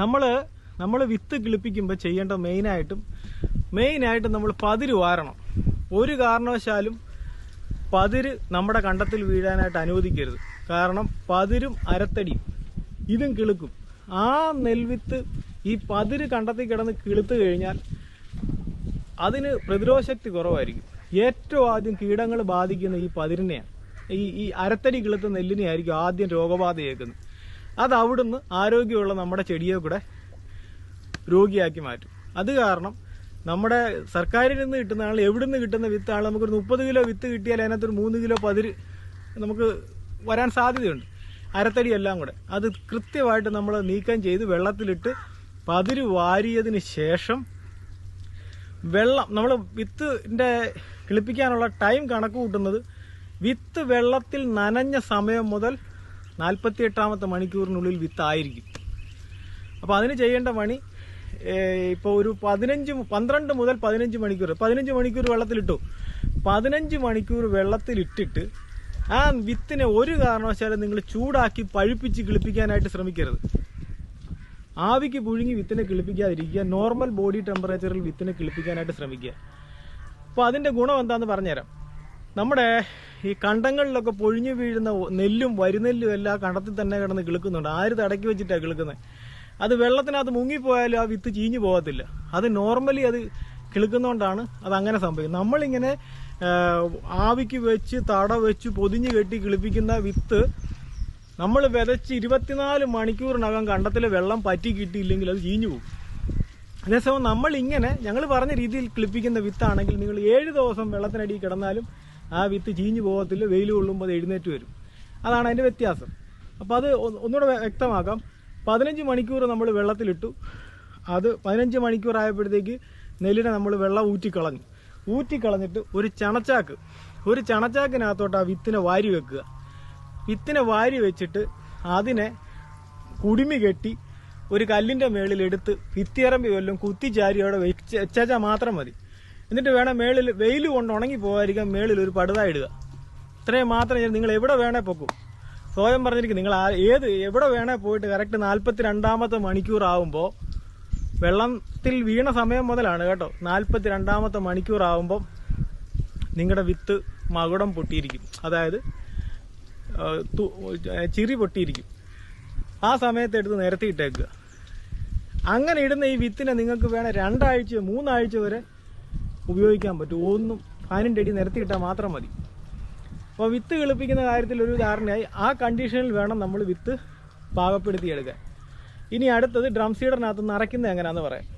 നമ്മൾ നമ്മൾ വിത്ത് കിളിപ്പിക്കുമ്പോൾ ചെയ്യേണ്ട മെയിനായിട്ടും മെയിനായിട്ടും നമ്മൾ പതിര് വാരണം. ഒരു കാരണവശാലും പതിര് നമ്മുടെ കണ്ടത്തിൽ വീഴാനായിട്ട് അനുവദിക്കരുത്. കാരണം പതിരും അരത്തടിയും ഇതും കിളുക്കും. ആ നെൽവിത്ത് ഈ പതിര് കണ്ടത്തിൽ കിടന്ന് കിളുത്തു കഴിഞ്ഞാൽ അതിന് പ്രതിരോധശക്തി കുറവായിരിക്കും. ഏറ്റവും ആദ്യം കീടങ്ങൾ ബാധിക്കുന്ന ഈ പതിരിനെയാണ്. ഈ ഈ അരത്തടി കിളുത്ത നെല്ലിനെയായിരിക്കും ആദ്യം രോഗബാധയേക്കുന്നത് അത് അവിടുന്ന് ആരോഗ്യമുള്ള നമ്മുടെ ചെടിയെ കൂടെ രോഗിയാക്കി മാറ്റും. അത് കാരണം നമ്മുടെ സർക്കാരിൽ നിന്ന് കിട്ടുന്ന ആൾ എവിടെ നിന്ന് കിട്ടുന്ന വിത്താണ് നമുക്കൊരു മുപ്പത് കിലോ വിത്ത് കിട്ടിയാൽ അതിനകത്തൊരു മൂന്ന് കിലോ പതിര് നമുക്ക് വരാൻ സാധ്യതയുണ്ട്. അരത്തടി എല്ലാം കൂടെ. അത് കൃത്യമായിട്ട് നമ്മൾ നീക്കം ചെയ്ത് വെള്ളത്തിലിട്ട് പതിര് വാരിയതിന് ശേഷം വെള്ളം നമ്മൾ വിത്തിന്റെ കിളിപ്പിക്കാനുള്ള ടൈം കണക്ക് കൂട്ടുന്നത് വിത്ത് വെള്ളത്തിൽ നനഞ്ഞ സമയം മുതൽ നാൽപ്പത്തി എട്ടാമത്തെ മണിക്കൂറിനുള്ളിൽ വിത്തായിരിക്കും. അപ്പോൾ അതിന് ചെയ്യേണ്ട പണി ഇപ്പോൾ ഒരു പതിനഞ്ച് പന്ത്രണ്ട് മുതൽ പതിനഞ്ച് മണിക്കൂർ പതിനഞ്ച് മണിക്കൂർ വെള്ളത്തിലിട്ടു. പതിനഞ്ച് മണിക്കൂർ വെള്ളത്തിലിട്ടിട്ട് ആ വിത്തിനെ ഒരു കാരണവശാലും നിങ്ങൾ ചൂടാക്കി പഴുപ്പിച്ച് കിളിപ്പിക്കാനായിട്ട് ശ്രമിക്കരുത്. ആവിക്ക് പുഴുങ്ങി വിത്തിനെ കിളിപ്പിക്കാതിരിക്കുക നോർമൽ ബോഡി ടെമ്പറേച്ചറിൽ വിത്തിനെ കിളിപ്പിക്കാനായിട്ട് ശ്രമിക്കുക. അപ്പോൾ അതിന്റെ ഗുണം എന്താണെന്ന് പറഞ്ഞുതരാം. നമ്മുടെ ഈ കണ്ടങ്ങളിലൊക്കെ പൊഴിഞ്ഞു വീഴുന്ന നെല്ലും വരിനെല്ലും എല്ലാം കണ്ടത്തിൽ തന്നെ കിടന്ന് കിളുക്കുന്നുണ്ട്. ആര് തടക്കി വെച്ചിട്ടാണ് കിളുക്കുന്നത് അത് വെള്ളത്തിനകത്ത് മുങ്ങിപ്പോയാലും ആ വിത്ത് ചീഞ്ഞു പോകത്തില്ല. അത് നോർമലി അത് കിളുക്കുന്നതുകൊണ്ടാണ് അത് അങ്ങനെ സംഭവിക്കുന്നത്. നമ്മളിങ്ങനെ ആവിക്ക് വെച്ച് തട വെച്ച് പൊതിഞ്ഞ് കെട്ടി കിളിപ്പിക്കുന്ന വിത്ത് നമ്മൾ വിതച്ച് ഇരുപത്തിനാല് മണിക്കൂറിനകം കണ്ടത്തിൽ വെള്ളം പറ്റി കിട്ടിയില്ലെങ്കിൽ അത് ചീഞ്ഞു പോകും. അതേസമയം നമ്മൾ ഇങ്ങനെ ഞങ്ങൾ പറഞ്ഞ രീതിയിൽ ക്ലിപ്പിക്കുന്ന വിത്താണെങ്കിൽ നിങ്ങൾ ഏഴ് ദിവസം വെള്ളത്തിനടിയിൽ കിടന്നാലും ആ വിത്ത് ചീഞ്ഞു പോകത്തില്ല വെയിൽ കൊള്ളുമ്പോൾ അത് എഴുന്നേറ്റ് വരും. അതാണ് അതിന്റെ വ്യത്യാസം. അപ്പോൾ അത് ഒന്ന് ഒന്നുകൂടെ വ്യക്തമാക്കാം. പതിനഞ്ച് മണിക്കൂർ നമ്മൾ വെള്ളത്തിലിട്ടു. അത് പതിനഞ്ച് മണിക്കൂർ ആയപ്പോഴത്തേക്ക് നെല്ലിനെ നമ്മൾ വെള്ളം ഊറ്റിക്കളഞ്ഞു. ഊറ്റിക്കളഞ്ഞിട്ട് ഒരു ചണച്ചാക്ക്. ഒരു ചണച്ചാക്കിനകത്തോട്ട് ആ വിത്തിനെ വാരി വെക്കുക. വിത്തിനെ വാരി വെച്ചിട്ട് അതിനെ കുടുമി കെട്ടി ഒരു കല്ലിന്റെ മേളിൽ എടുത്ത് വിത്തിയറമ്പി വല്ലതും കുത്തിച്ചാരി അവിടെ വെച്ച് മാത്രം മതി. എന്നിട്ട് വേണം മേളിൽ വെയിൽ കൊണ്ട് ഉണങ്ങി പോകാതിരിക്കാൻ മേളിൽ ഒരു പടുത ഇടുക. ഇത്രയും മാത്രം നിങ്ങൾ എവിടെ വേണേ പൊക്കും. സ്വയം പറഞ്ഞിരിക്കും നിങ്ങൾ ഏത് എവിടെ വേണേ പോയിട്ട് കറക്റ്റ് നാൽപ്പത്തി രണ്ടാമത്തെ മണിക്കൂർ ആവുമ്പോൾ വെള്ളത്തിൽ വീണ സമയം മുതലാണ് കേട്ടോ. നാൽപ്പത്തി രണ്ടാമത്തെ മണിക്കൂർ ആവുമ്പോൾ നിങ്ങളുടെ വിത്ത് മകുടം പൊട്ടിയിരിക്കും. അതായത് ചിരി പൊട്ടിയിരിക്കും. ആ സമയത്ത് എടുത്ത് നിരത്തിയിട്ടേക്കുക. അങ്ങനെ ഇടുന്ന ഈ വിത്തിനെ നിങ്ങൾക്ക് വേണേൽ രണ്ടാഴ്ച മൂന്നാഴ്ച വരെ ഉപയോഗിക്കാൻ പറ്റും. ഒന്നും ഫാനിന്റെ അടി നിരത്തിയിട്ടാൽ മാത്രം മതി. അപ്പോൾ വിത്ത് കിളിപ്പിക്കുന്ന കാര്യത്തിൽ ഒരു ധാരണയായി. ആ കണ്ടീഷനിൽ വേണം നമ്മൾ വിത്ത് പാകപ്പെടുത്തിയെടുക്കാൻ. ഇനി അടുത്തത് ഡ്രം സീഡറിനകത്ത് നിറയ്ക്കുന്നത് എങ്ങനെയാണെന്ന് പറയാം.